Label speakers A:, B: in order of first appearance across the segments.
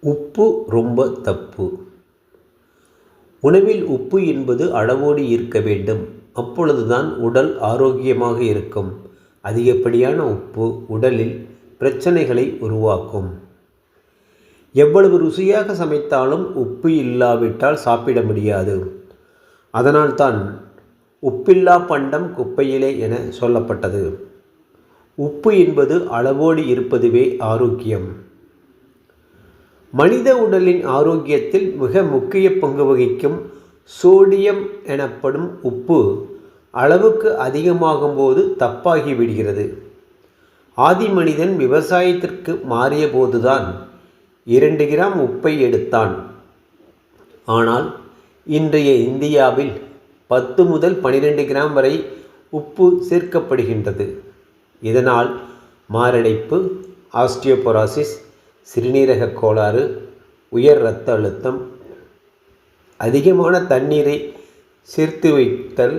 A: உப்பு ரொம்ப தப்பு. உணவில் உப்பு என்பது அளவோடு இருக்க வேண்டும். அப்பொழுதுதான் உடல் ஆரோக்கியமாக இருக்கும். அதிகப்படியான உப்பு உடலில் பிரச்சனைகளை உருவாக்கும். எவ்வளவு ருசியாக சமைத்தாலும் உப்பு இல்லாவிட்டால் சாப்பிட முடியாது. அதனால்தான் உப்பில்லா பண்டம் குப்பையிலே என சொல்லப்பட்டது. உப்பு என்பது அளவோடு இருப்பதுவே ஆரோக்கியம். மனித உடலின் ஆரோக்கியத்தில் மிக முக்கிய பங்கு வகிக்கும் சோடியம் எனப்படும் உப்பு அளவுக்கு அதிகமாகும் போது தப்பாகி விடுகிறது. ஆதி மனிதன் விவசாயத்திற்கு மாறிய போதுதான் இரண்டு கிராம் உப்பை எடுத்தான். ஆனால் இன்றைய இந்தியாவில் பத்து முதல் பனிரெண்டு கிராம் வரை உப்பு சேர்க்கப்படுகின்றது. இதனால் மாரடைப்பு ஆஸ்டியோபொராசிஸ் சிறுநீரக கோளாறு உயர் இரத்த அழுத்தம் அதிகமான தண்ணீரை சேர்த்து வைத்தல்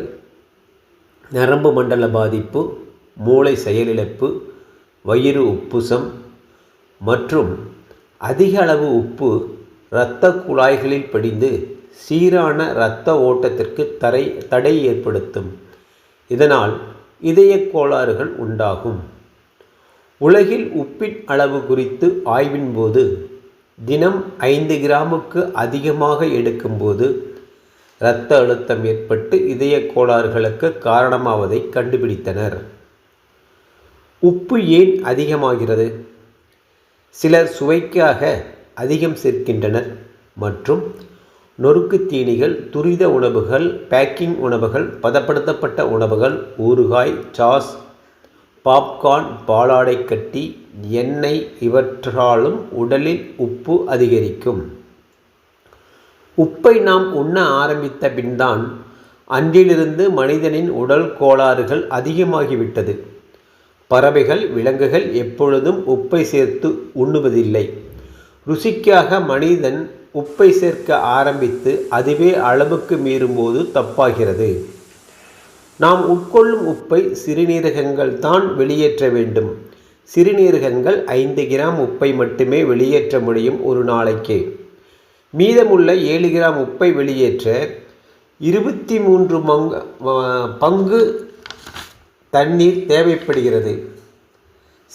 A: நரம்பு மண்டல பாதிப்பு மூளை செயலிழப்பு வயிறு உப்புசம் மற்றும் அதிக அளவு உப்பு இரத்த குழாய்களில் படிந்து சீரான இரத்த ஓட்டத்திற்கு தரை தடை ஏற்படுத்தும். இதனால் இதய கோளாறுகள் உண்டாகும். உலகில் உப்பின் அளவு குறித்து ஆய்வின் போது தினம் ஐந்து கிராமுக்கு அதிகமாக எடுக்கும்போது இரத்த அழுத்தம் ஏற்பட்டு இதய கோளாறுகளுக்கு காரணமாவதை கண்டுபிடித்தனர். உப்பு ஏன் அதிகமாகிறது? சிலர் சுவைக்காக அதிகம் சேர்க்கின்றனர் மற்றும் நொறுக்கு தீனிகள் துரித உணவுகள் பேக்கிங் உணவுகள் பதப்படுத்தப்பட்ட உணவுகள் ஊறுகாய் சாஸ் பாப்கார்ன் பாலாடை கட்டி எண்ணெய் இவற்றாலும் உடலில் உப்பு அதிகரிக்கும். உப்பை நாம் உண்ண ஆரம்பித்த பின்தான் அன்றிலிருந்து மனிதனின் உடல் கோளாறுகள் அதிகமாகிவிட்டது. பறவைகள் விலங்குகள் எப்பொழுதும் உப்பை சேர்த்து உண்ணுவதில்லை. ருசிக்காக மனிதன் உப்பை சேர்க்க ஆரம்பித்து அதுவே அளவுக்கு மீறும்போது தப்பாகிறது. நாம் உட்கொள்ளும் உப்பை சிறுநீரகங்கள் தான் வெளியேற்ற வேண்டும். சிறுநீரகங்கள் ஐந்து கிராம் உப்பை மட்டுமே வெளியேற்ற முடியும் ஒரு நாளைக்கு. மீதமுள்ள ஏழு கிராம் உப்பை வெளியேற்ற இருபத்தி மூன்று மங்கு பங்கு தண்ணீர் தேவைப்படுகிறது.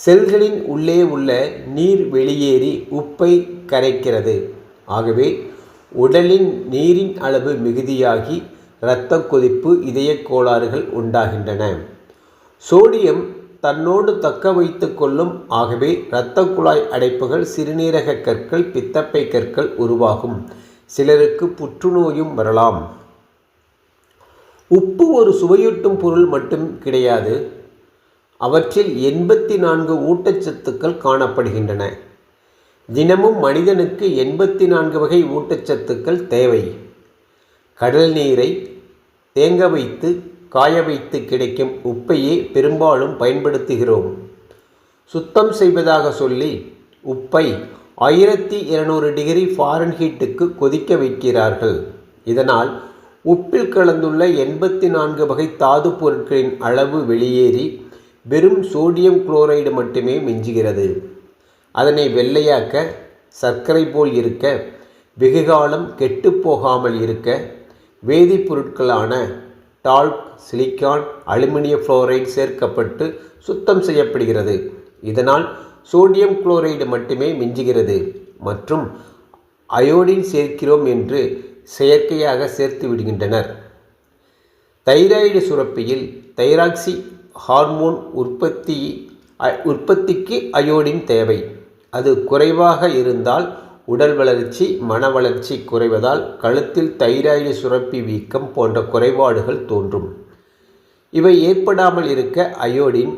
A: செல்களின் உள்ளே உள்ள நீர் வெளியேறி உப்பை கரைக்கிறது. ஆகவே உடலின் நீரின் அளவு மிகுதியாகி இரத்த கொதிப்பு இதய கோளாறுகள் உண்டாகின்றன. சோடியம் தன்னோடு தக்க வைத்து கொள்ளும் ஆகவே இரத்த குழாய் அடைப்புகள் சிறுநீரக கற்கள் பித்தப்பை கற்கள் உருவாகும். சிலருக்கு புற்றுநோயும் வரலாம். உப்பு ஒரு சுவையூட்டும் பொருள் மட்டும் கிடையாது. அவற்றில் எண்பத்தி நான்கு ஊட்டச்சத்துக்கள் காணப்படுகின்றன. தினமும் மனிதனுக்கு எண்பத்தி நான்கு வகை ஊட்டச்சத்துக்கள் தேவை. கடல் நீரை தேங்க வைத்து காய வைத்து கிடைக்கும் உப்பையே பெரும்பாலும் பயன்படுத்துகிறோம். சுத்தம் செய்வதாக சொல்லி உப்பை ஆயிரத்தி இருநூறு டிகிரி ஃபாரன்ஹீட்டுக்கு கொதிக்க வைக்கிறார்கள். இதனால் உப்பில் கலந்துள்ள எண்பத்தி நான்கு வகை தாது பொருட்களின் அளவு வெளியேறி வெறும் சோடியம் குளோரைடு மட்டுமே மிஞ்சுகிறது. அதனை வெள்ளையாக்க சர்க்கரை போல் இருக்க வெகுகாலம் கெட்டுப்போகாமல் இருக்க வேதிப்பொருட்களான டால்க் சிலிக்கான் அலுமினிய புளோரைடு சேர்க்கப்பட்டு சுத்தம் செய்யப்படுகிறது. இதனால் சோடியம் குளோரைடு மட்டுமே மிஞ்சுகிறது. மற்றும் அயோடின் சேர்க்கிறோம் என்று செயற்கையாக சேர்த்து விடுகின்றனர். தைராய்டு சுரப்பியில் தைராக்சி ஹார்மோன் உற்பத்தி உற்பத்திக்கு அயோடின் தேவை. அது குறைவாக இருந்தால் உடல் வளர்ச்சி மன வளர்ச்சி குறைவதால் கழுத்தில் தைராய்டு சுரப்பி வீக்கம் போன்ற குறைபாடுகள் தோன்றும். இவை ஏற்படாமல் இருக்க அயோடின்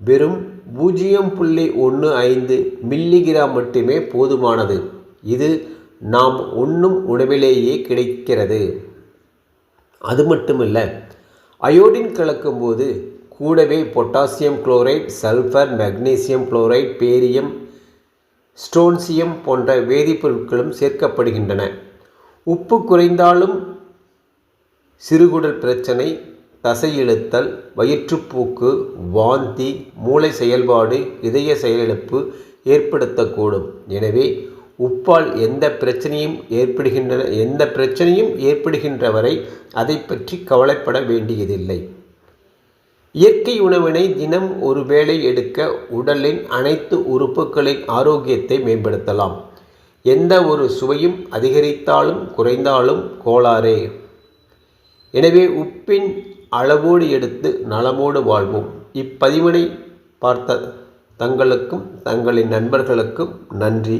A: வெறும் பூஜ்ஜியம் புள்ளி ஒன்று ஐந்து மில்லிகிராம் மட்டுமே போதுமானது. இது நாம் உண்ணும் உணவிலேயே கிடைக்கிறது. அது மட்டுமல்ல அயோடின் கலக்கும்போது கூடவே potassium chloride sulphur magnesium chloride barium strontium போன்ற வேதிப்பொருட்களும் சேர்க்கப்படுகின்றன. உப்பு குறைந்தாலும் சிறுகுடல் பிரச்சனை தசை இழுத்தல் வயிற்றுப்போக்கு வாந்தி மூளை செயல்பாடு இதய செயலிழப்பு ஏற்படுத்தக்கூடும். எனவே உப்பால் எந்த பிரச்சனையும் ஏற்படுகின்றன எந்த பிரச்சனையும் ஏற்படுகின்ற வரை அதை பற்றி கவலைப்பட வேண்டியதில்லை. இயற்கை உணவினை தினம் ஒரு வேளை எடுக்க உடலின் அனைத்து உறுப்புகளின் ஆரோக்கியத்தை மேம்படுத்தலாம். எந்த ஒரு சுவையும் அதிகரித்தாலும் குறைந்தாலும் கோளாறே. எனவே உப்பின் அளவோடு எடுத்து நலமோடு வாழ்வோம். இப்பதிவினை பார்த்த தங்களுக்கும் தங்களின் நண்பர்களுக்கும் நன்றி.